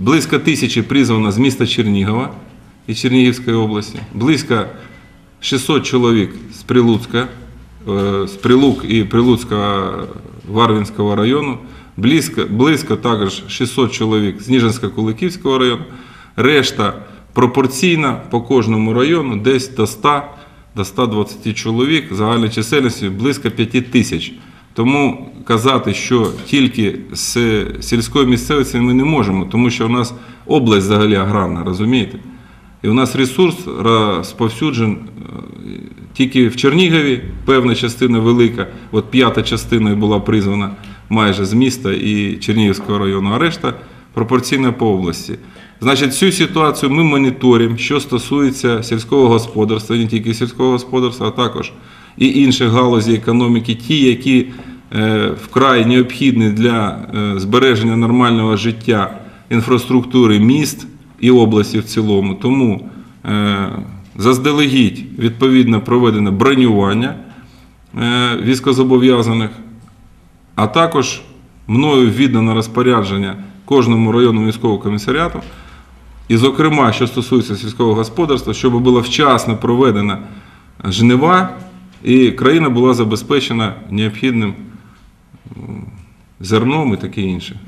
близько тисячі призвано з міста Чернігова і Чернігівської області, близько 600 чоловік з Прилуцька, е, з Прилук і Прилуцького Варвінського району, близько, близько також 600 чоловік з Ніжинсько-Куликівського району, решта пропорційна по кожному району десь до 100 до 120 чоловік, загальної чисельності близько 5 тисяч. Тому казати, що тільки з сільської місцевості ми не можемо, тому що у нас область взагалі аграрна, розумієте? І у нас ресурс розповсюджен е, тільки в Чернігові, певна частина велика, от п'ята частина була призвана майже з міста і Чернігівського району, а решта пропорційна по області. Значить, цю ситуацію ми моніторимо, що стосується сільського господарства, не тільки сільського господарства, а також і інших галузей економіки, ті, які вкрай необхідні для е, збереження нормального життя інфраструктури міст і області в цілому. Тому е, заздалегідь відповідно проведено бронювання е, військозобов'язаних, а також мною віддано розпорядження кожному районному військовому комісаріату. І, зокрема, що стосується сільського господарства, щоб була вчасно проведена жнива, і країна була забезпечена необхідним зерном і таке інше.